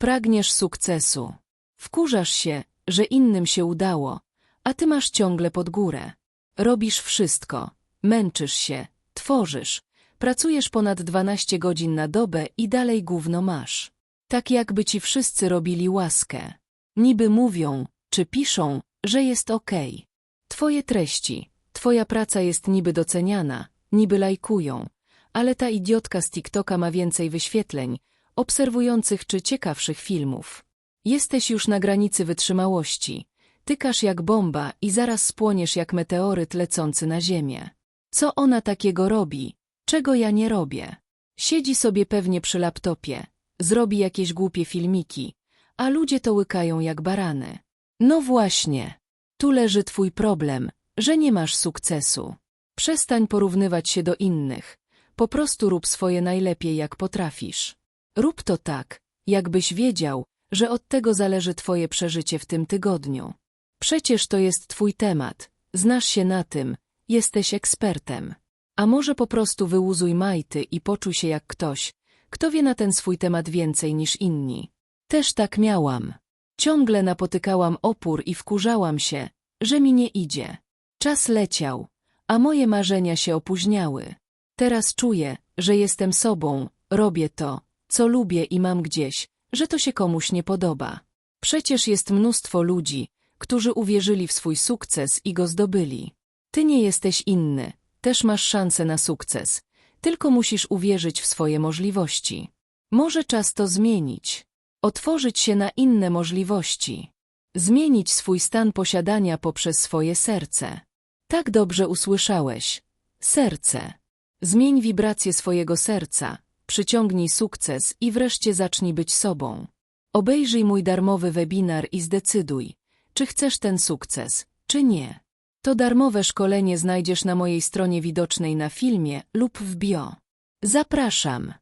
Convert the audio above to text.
Pragniesz sukcesu. Wkurzasz się, że innym się udało, a ty masz ciągle pod górę. Robisz wszystko, męczysz się, tworzysz, pracujesz ponad 12 godzin na dobę i dalej gówno masz. Tak jakby ci wszyscy robili łaskę. Niby mówią, czy piszą, że jest okej. Twoje treści, twoja praca jest niby doceniana, niby lajkują, ale ta idiotka z TikToka ma więcej wyświetleń, obserwujących czy ciekawszych filmów. Jesteś już na granicy wytrzymałości. Tykasz jak bomba i zaraz spłoniesz jak meteoryt lecący na ziemię. Co ona takiego robi? Czego ja nie robię? Siedzi sobie pewnie przy laptopie, zrobi jakieś głupie filmiki, a ludzie to łykają jak barany. No właśnie, tu leży twój problem, że nie masz sukcesu. Przestań porównywać się do innych. Po prostu rób swoje najlepiej jak potrafisz. Rób to tak, jakbyś wiedział, że od tego zależy twoje przeżycie w tym tygodniu. Przecież to jest twój temat, znasz się na tym, jesteś ekspertem. A może po prostu wyłuzuj majty i poczuj się jak ktoś, kto wie na ten swój temat więcej niż inni. Też tak miałam. Ciągle napotykałam opór i wkurzałam się, że mi nie idzie. Czas leciał, a moje marzenia się opóźniały. Teraz czuję, że jestem sobą, robię to, co lubię i mam gdzieś, że to się komuś nie podoba. Przecież jest mnóstwo ludzi, którzy uwierzyli w swój sukces i go zdobyli. Ty nie jesteś inny, też masz szansę na sukces, tylko musisz uwierzyć w swoje możliwości. Może czas to zmienić. Otworzyć się na inne możliwości. Zmienić swój stan posiadania poprzez swoje serce. Tak dobrze usłyszałeś. Serce. Zmień wibrację swojego serca, przyciągnij sukces i wreszcie zacznij być sobą. Obejrzyj mój darmowy webinar i zdecyduj, czy chcesz ten sukces, czy nie. To darmowe szkolenie znajdziesz na mojej stronie widocznej na filmie lub w bio. Zapraszam.